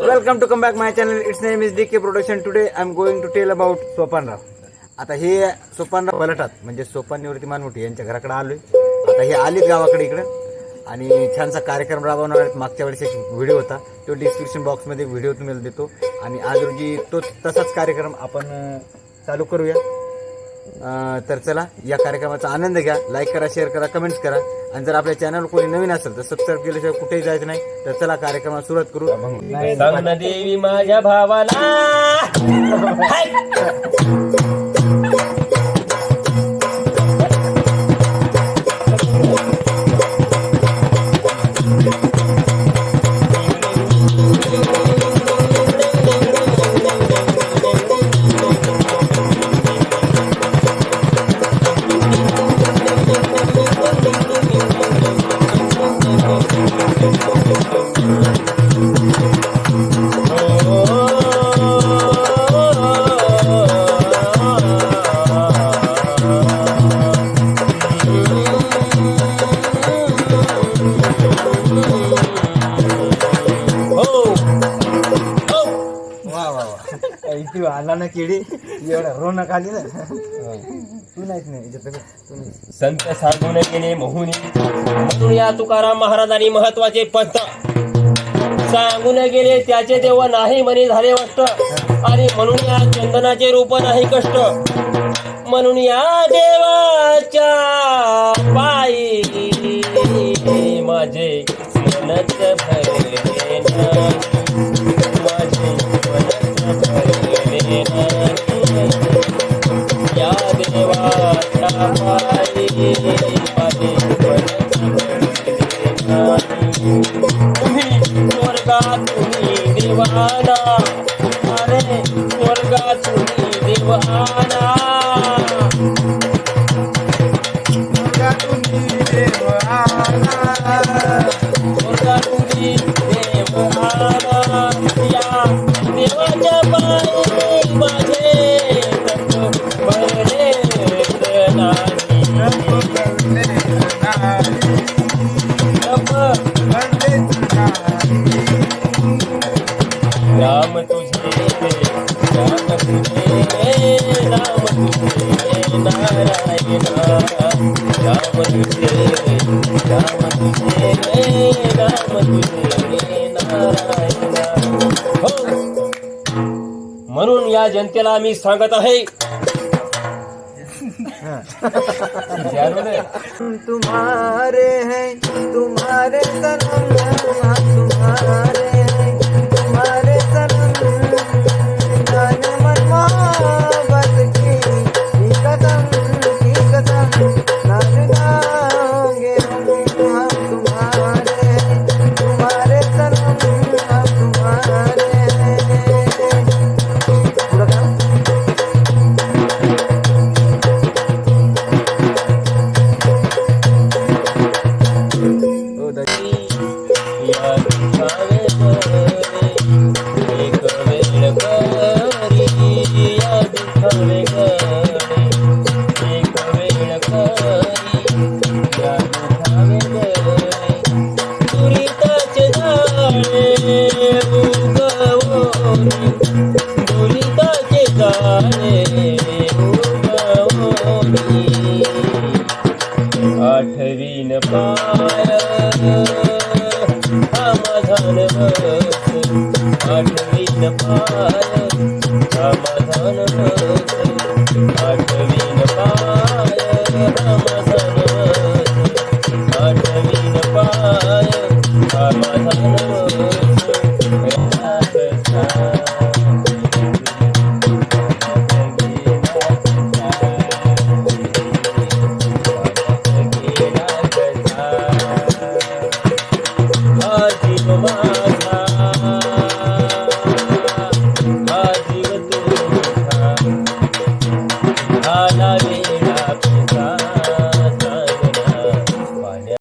Welcome to come back my channel it's name is D K production today I am going to tell about Sopanrao आता हे सोपानराव पलटात म्हणजे सोपान निवृत्ती मानमोठी यांच्या घराकडे आलोय. आता हे आलीत गावाकडे इकडं. आणि छानसा कार्यक्रम राबवणार आहेत. मागच्या वेळेस एक व्हिडिओ होता. तो डिस्क्रिप्शन बॉक्समध्ये व्हिडिओ तुम्हाला देतो. आणि आज रोजी तो तसाच कार्यक्रम आपण चालू करूया. तर चला या कार्यक्रमाचा आनंद घ्या. लाईक करा शेअर करा कमेंट्स करा. आणि जर आपल्या चॅनल कोणी नवीन असेल तर सबस्क्राईब केल्याशिवाय कुठेही जायचं नाही. तर चला कार्यक्रमाला सुरुवात करू. देवी माझ्या भावाला. इथे केळी एवढा रोनक आली ना. तू नाहीच नाही संत साधून केले मोहुनी म्हणून या तुकाराम महाराजांनी महत्त्वाचे पंत. सांगून गेले त्याचे देव नाही म्हणे झाले वाटत आणि म्हणून या चंदनाचे रूप नाही कष्ट. म्हणून या देवा देवाना अरे स्वर्गात तुम्ही देवाना राम तुझे राम तुझे राम तुझे नारायण हो म्हणून या जनतेला मी सांगत आहे. तुम्हारे हैं आठवीन पाय आठवीन पाय.